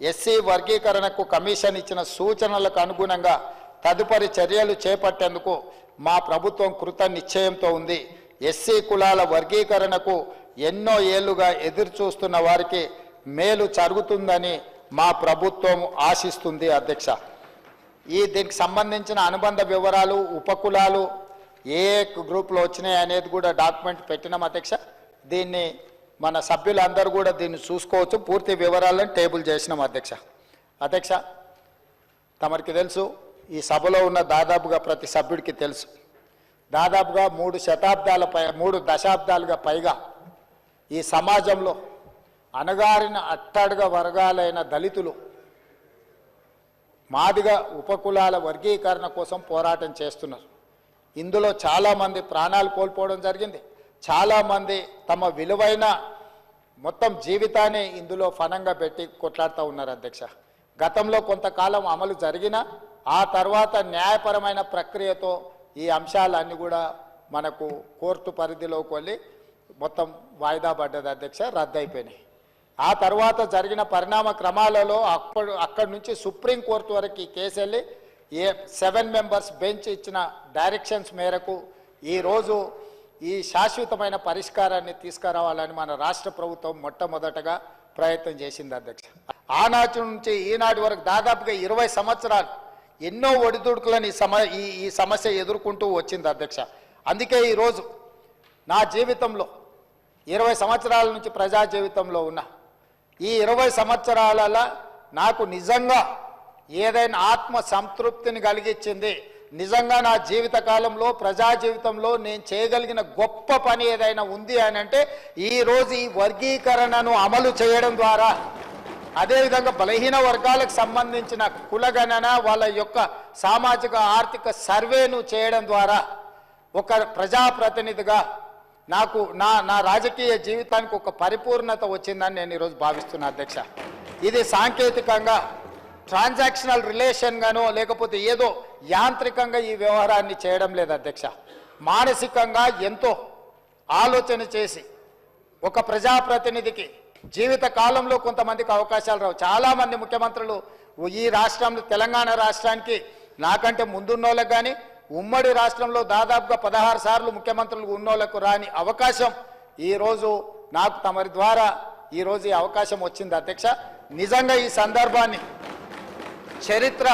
SC వర్గీకరణకు commission ఇచ్చిన సూచనలకు అనుగుణంగా తదుపరి చర్యలు చేపట్టేందుకు మా ప్రభుత్వం కృత నిశ్చయంతో ఉంది. ఎస్సీ కులాల వర్గీకరణకు ఎన్నో ఏళ్ళుగా ఎదురుచూస్తున్న వారికి మేలు జరుగుతుందని మా ప్రభుత్వం ఆశిస్తుంది అధ్యక్ష. ఈ దీనికి సంబంధించిన అనుబంధ వివరాలు ఉపకులాలు ఏ ఏ గ్రూప్లో వచ్చినాయి అనేది కూడా డాక్యుమెంట్ పెట్టినాం అధ్యక్ష. దీన్ని మన సభ్యులందరూ కూడా దీన్ని చూసుకోవచ్చు. పూర్తి వివరాలను టేబుల్ చేసినాం అధ్యక్ష. అధ్యక్ష తమరికి తెలుసు ఈ సభలో ఉన్న దాదాపుగా ప్రతి సభ్యుడికి తెలుసు. దాదాపుగా మూడు శతాబ్దాల పై మూడు దశాబ్దాలుగా పైగా ఈ సమాజంలో అణగారిన అట్టడుగ వర్గాలైన దళితులు మాదిగ ఉపకులాల వర్గీకరణ కోసం పోరాటం చేస్తున్నారు. ఇందులో చాలామంది ప్రాణాలు కోల్పోవడం జరిగింది. చాలామంది తమ విలువైన మొత్తం జీవితాన్ని ఇందులో ఫనంగా పెట్టి కొట్లాడుతూ ఉన్నారు అధ్యక్ష. గతంలో కొంతకాలం అమలు జరిగిన ఆ తర్వాత న్యాయపరమైన ప్రక్రియతో ఈ అంశాలన్నీ కూడా మనకు కోర్టు పరిధిలోకి వెళ్ళి మొత్తం వాయిదా పడ్డది అధ్యక్ష రద్దయిపోయినాయి. ఆ తర్వాత జరిగిన పరిణామ క్రమాలలో అప్పుడు అక్కడి నుంచి సుప్రీంకోర్టు వరకు ఈ కేసు వెళ్ళి ఏ సెవెన్ మెంబర్స్ బెంచ్ ఇచ్చిన డైరెక్షన్స్ మేరకు ఈరోజు ఈ శాశ్వతమైన పరిష్కారాన్ని తీసుకురావాలని మన రాష్ట్ర ప్రభుత్వం మొట్టమొదటగా ప్రయత్నం చేసింది అధ్యక్ష. ఆనాటి నుంచి ఈనాటి వరకు దాదాపుగా ఇరవై సంవత్సరాలు ఎన్నో ఒడిదుడుకులను ఈ సమ ఈ ఈ సమస్య ఎదుర్కొంటూ వచ్చింది అధ్యక్ష. అందుకే ఈరోజు నా జీవితంలో ఇరవై సంవత్సరాల నుంచి ప్రజా జీవితంలో ఉన్నా ఈ ఇరవై సంవత్సరాలలో నాకు నిజంగా ఏదైనా ఆత్మ సంతృప్తిని కలిగించింది నిజంగా నా జీవిత కాలంలో ప్రజా జీవితంలో నేను చేయగలిగిన గొప్ప పని ఏదైనా ఉంది అని అంటే ఈరోజు ఈ వర్గీకరణను అమలు చేయడం ద్వారా అదేవిధంగా బలహీన వర్గాలకు సంబంధించిన కులగణన వాళ్ళ యొక్క సామాజిక ఆర్థిక సర్వేను చేయడం ద్వారా ఒక ప్రజాప్రతినిధిగా నాకు నా నా రాజకీయ జీవితానికి ఒక పరిపూర్ణత వచ్చిందని నేను ఈరోజు భావిస్తున్నా అధ్యక్ష. ఇది సాంకేతికంగా ట్రాన్సాక్షనల్ రిలేషన్గానో లేకపోతే ఏదో యాంత్రికంగా ఈ వ్యవహారాన్ని చేయడం లేదు అధ్యక్ష. మానసికంగా ఎంతో ఆలోచన చేసి ఒక ప్రజాప్రతినిధికి జీవిత కాలంలో కొంతమందికి అవకాశాలు రావు. చాలామంది ముఖ్యమంత్రులు ఈ రాష్ట్రంలో తెలంగాణ రాష్ట్రానికి నాకంటే ముందున్నోళ్ళకి కానీ ఉమ్మడి రాష్ట్రంలో దాదాపుగా పదహారు సార్లు ముఖ్యమంత్రులు ఉన్నోళ్ళకు రాని అవకాశం ఈరోజు నాకు తమరి ద్వారా ఈరోజు ఈ అవకాశం వచ్చింది అధ్యక్ష. నిజంగా ఈ సందర్భాన్ని చరిత్ర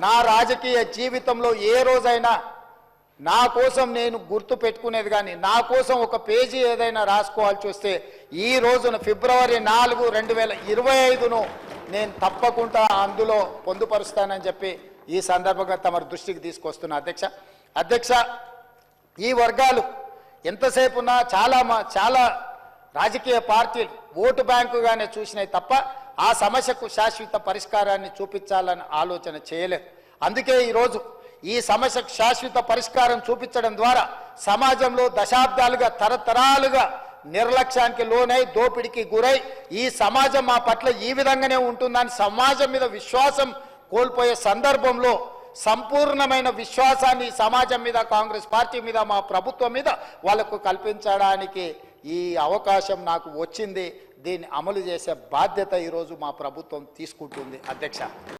నా రాజకీయ జీవితంలో ఏ రోజైనా నా కోసం నేను గుర్తు పెట్టుకునేది కానీ నా కోసం ఒక పేజీ ఏదైనా రాసుకోవాల్సి వస్తే ఈ రోజున ఫిబ్రవరి నాలుగు రెండు వేల ఇరవై ఐదును నేను తప్పకుండా అందులో పొందుపరుస్తానని చెప్పి ఈ సందర్భంగా తమ దృష్టికి తీసుకొస్తున్నా. అధ్యక్ష అధ్యక్ష ఈ వర్గాలు ఎంతసేపున్నా చాలా చాలా రాజకీయ పార్టీలు ఓటు బ్యాంకుగానే చూసినాయి తప్ప ఆ సమస్యకు శాశ్వత పరిష్కారాన్ని చూపించాలని ఆలోచన చేయలేదు. అందుకే ఈరోజు ఈ సమస్యకు శాశ్వత పరిష్కారం చూపించడం ద్వారా సమాజంలో దశాబ్దాలుగా తరతరాలుగా నిర్లక్ష్యానికి లోనై దోపిడికి గురై ఈ సమాజం మా పట్ల ఈ విధంగానే ఉంటుందని సమాజం మీద విశ్వాసం కోల్పోయే సందర్భంలో సంపూర్ణమైన విశ్వాసాన్ని సమాజం మీద కాంగ్రెస్ పార్టీ మీద మా ప్రభుత్వం మీద వాళ్ళకు కల్పించడానికి ఈ అవకాశం నాకు వచ్చింది దీన్ని అమలు చేసే బాధ్యత ఈరోజు మా ప్రభుత్వం తీసుకుంటుంది. అధ్యక్ష.